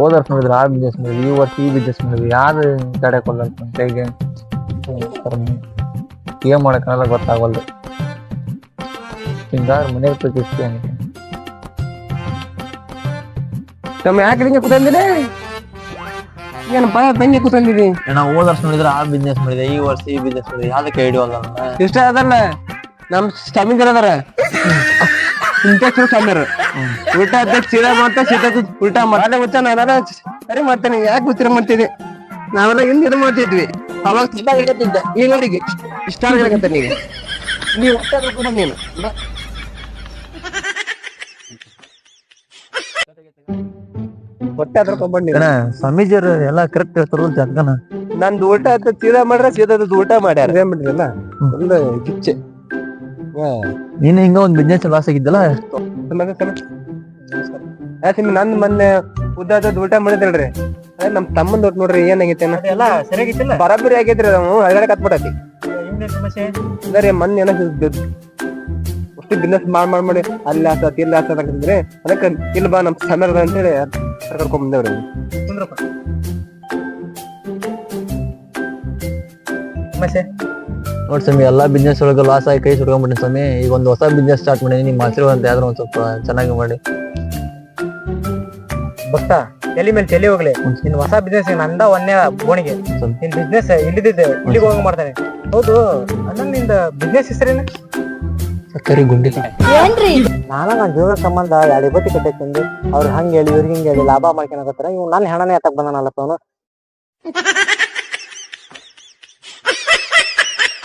ಹೋದ ವರ್ಷ ನೋಡಿದ್ರೆ ಆ ಬಿಸ್ನೆಸ್ ಮಾಡಿದ್ವಿ ಈ ವರ್ಷ ಈ ಬಿಸ್ನೆಸ್ ಮಾಡಿದ್ವಿ ಯಾರು ತಡೆ ಕೊಲ್ಲಲ್ಲ ನಮ್ ಕೈಗೆ ಏನ್ ಮಾಡಕ್ಕಲ್ಲ ಗೊತ್ತಾಗಲ್ದು ಹಿಂಗಾದ್ರೆ ಮನೆ ಪ್ರತಿಷ್ಠೆ ತಮ್ಮ ಯಾಕೆ ಹಿಂಗೆ ಏನು ಏನಪ್ಪ ತಂಗಿ ಕೂತಂದಿದಿ ಅಣ್ಣ ಹೋದ ವರ್ಷ ನೋಡಿದ್ರೆ ಆ ಬಿಸ್ನೆಸ್ ಮಾಡಿದೆ ಈ ವರ್ಷ ಈ ಬಿಸ್ನೆಸ್ ಮಾಡಿದೆ ಯಾವ್ದಕ್ಕೆ ಐಡಿಯಾ ಅಲ್ಲ ಇಷ್ಟ ಅದಲ್ಲ ನಮ್ಮ ಸ್ಟಮಿಂಗ್ ಅದಾರ ಇಂಟೆಕ್ಸ್ ಸ್ವಾಮಿಯರು ಉಲ್ಟಾ ಅಧ್ಯಕ್ಷ ಸೀದಾ ಮಾಡ್ತಾ ಸೀದಾ ಉಲ್ಟಾ ಮಾಡಲೆ ನಾನು ಸರಿ ಮಾಡ್ತೇನೆ ಯಾಕೆ ಉತ್ತರ ಮಾಡ್ತಿದ್ದೆ? ನಾವೆಲ್ಲ ಹಿಂದೆ ಇದು ಮಾಡ್ತಿದ್ವಿ. ಅವಾಗ ಸೀದಾ ಹೇಳ್ತಿದ್ದೆ ಈ ನೋಡಿಗೆ ಇಷ್ಟ ಹೇಳಕತ್ತೆ ನೀ ನೀವು ಕೂಡ ನೀನು. ಹೊಟ್ಟೆ ಅದ್ರ ಎಲ್ಲ ಕರೆಕ್ಟ್ ಹೇಳ್ತಾರ ಜಗ್ಗನ ನಂದು ಊಟ ಅಂತ ಸೀದಾ ಮಾಡ್ರೆ ಸೀದಾ ಊಟ ಮಾಡ್ಯಾರ. ಏನ್ ಮಾಡಿದ್ರಲ್ಲ? ಒಂದು ಕಿಚ್ಚೆ. ನೀನು ಹಿಂಗ ಒಂದ್ ಬಿಸ್ನೆಸ್ ಲಾಸ್ ಆಗಿದ್ದಲ್ಲ? ಯಾಕೆ ನನ್ ಮೊನ್ನೆ ಉದ್ದಾದ ಊಟ ಮಾಡಿದ್ರಿ ಅದೇ ನಮ್ ತಮ್ಮಂದ್ ದೊಡ್ಡ ನೋಡ್ರಿ ಏನಾಗೈತೆ ಎಲ್ಲ ಸರಿಯಾಗಿತ್ತಿಲ್ಲ ಬರಾಬರಿ ಆಗೈತ್ರಿ ನಾವು ಹಳಗಡೆ ಕತ್ಬಿಟ್ಟಿ ಸಮಸ್ಯೆ? ಅಂದ್ರೆ ಮೊನ್ನೆ ಏನೋ ಅಷ್ಟು ಬಿಸ್ನೆಸ್ ಮಾಡ್ ಮಾಡ್ ಮಾಡಿ ಅಲ್ಲಿ ಆಸತ್ ಇಲ್ಲಿ ಆಸತ್ ಅಂತಂದ್ರೆ ಅದಕ್ಕೆ ಇಲ್ಲಿ ಬಾ ನಮ್ ಅಂತ ಹೇಳಿ ಕರ್ಕೊಂಡ್ ಬಂದೇವ್ರಿ. ಸಮಸ್ಯೆ? ನೋಡ್ ಸ್ವಾಮಿ ಎಲ್ಲಾ ಬಿಸ್ನೆಸ್ ಒಳಗೆ ಲಾಸ್ ಆಗಿ ಕೈ ಸುಡ್ಕೊಂಡ್ಬಿಟ್ಟಿನಿ ಸ್ವಾಮಿ. ಈಗ ಒಂದು ಹೊಸ ಬಿಸ್ನೆಸ್ ಸ್ಟಾರ್ಟ್ ಮಾಡಿ ನಿಮ್ಮ ಆಶೀರ್ವಾದ ಯಾವ್ದಾರ ಒಂದು ಸ್ವಲ್ಪ ಚೆನ್ನಾಗಿ ಮಾಡಿ. ಭಕ್ತ ತಲೆ ಮೇಲೆ ತಲೆ ಹೋಗ್ಲಿ. ನಿನ್ ಹೊಸ ಬಿಸ್ನೆಸ್ ನಂದ ಒಂದೇ ಬೋಣಿಗೆ. ನಿನ್ ಬಿಸ್ನೆಸ್ ಇಲ್ಲಿದ್ದೆ ಇಲ್ಲಿಗೆ ಹೋಗಿ ಮಾಡ್ತಾನೆ. ಹೌದು ಅಣ್ಣ ನಿಂದ ಬಿಸ್ನೆಸ್ ಹೆಸರೇನು? ಸಕ್ಕರೆ ಗುಂಡಿ. ನಾನು ನನ್ನ ಜೀವನ ಸಂಬಂಧ ಎರಡು ಇಪ್ಪತ್ತು ಕಟ್ಟೈತಿ ಅವ್ರು ಹಂಗೆ ಹೇಳಿ ಇವ್ರಿಗೆ ಹಿಂಗೆ ಹೇಳಿ ಲಾಭ ಮಾಡ್ಕೊಳಕತ್ತಾರ ಇವ್ ನನ್ನ ಹೆಣನೇ ಎತ್ತಕ್ ಬಂದಾನಲ್ಲಪ್ಪ ಅವನು